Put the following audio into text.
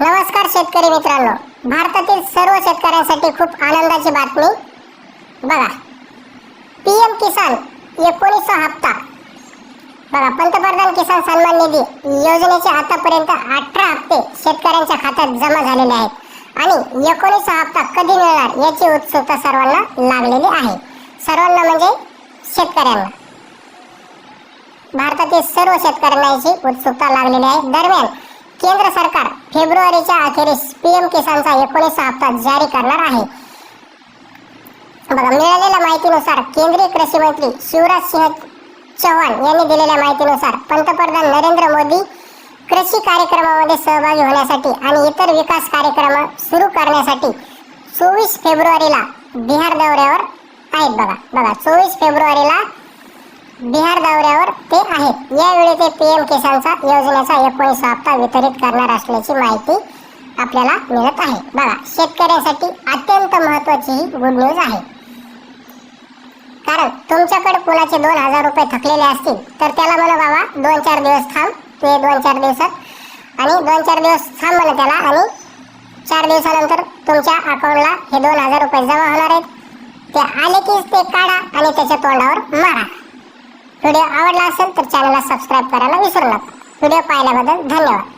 नमस्कार शेतकरी मित्रांनो. भारतातील सर्व शेतकऱ्यांसाठी खूप आनंदाची बातमी. बघा. पीएम किसान एकोणीसचा हप्ता. बघा पंतप्रधान किसान सन्मान निधी योजनेचे आतापर्यंत अठरा हप्ते शेतकऱ्यांच्या खात्यात जमा झालेले आहेत. आणि एकोणीसचा हप्ता कधी मिळणार याची उत्सुकता सर्वांना लागलेली आहे. सर्वांना म्हणजे शेतकऱ्यांना. भारतातील सर्व शेतकऱ्यांना याची उत्सुकता लागलेली आहे. दरम्यान केंद्र सरकार फेब्रुवारीच्या अखेरीस पीएम किसानचा एकोणीसचा हप्ता जारी करणार आहे. बघा मिळालेल्या माहितीनुसार केंद्रीय कृषी मंत्री शिवराज सिंह चौहान यांनी दिलेल्या माहितीनुसार पंतप्रधान नरेंद्र मोदी कृषी कार्यक्रमामध्ये सहभागी होण्यासाठी आणि इतर विकास कार्यक्रम सुरू करण्यासाठी चोवीस फेब्रुवारीला बिहार दौऱ्यावर आहेत. बघा बघा चोवीस फेब्रुवारीला बिहार दौऱ्यावर ते आहेत. यावेळी ते पीएम किसानचा योजनेचा एकोणीस हप्ता वितरित करणार असल्याची माहिती आपल्याला मिळत आहे. बघा शेतकऱ्यासाठी अत्यंत महत्वाची ही गुड न्यूज आहे. कारण तुमच्याकडे कुणाचे दोन हजार रुपये थकलेले असतील तर त्याला म्हणा बाबा दोन चार दिवस थांब ते दोन चार दिवसात आणि दोन चार दिवस थांब म्हणा त्याला आणि चार दिवसानंतर तुमच्या अकाउंटला हे दोन हजार रुपये जमा होणार आहेत. ते आले कीच ते काढा आणि त्याच्या तोंडावर मारा. व्हिडिओ आवडला असेल तर चॅनलला सबस्क्राईब करायला विसरू नका. व्हिडिओ पाहिल्याबद्दल धन्यवाद.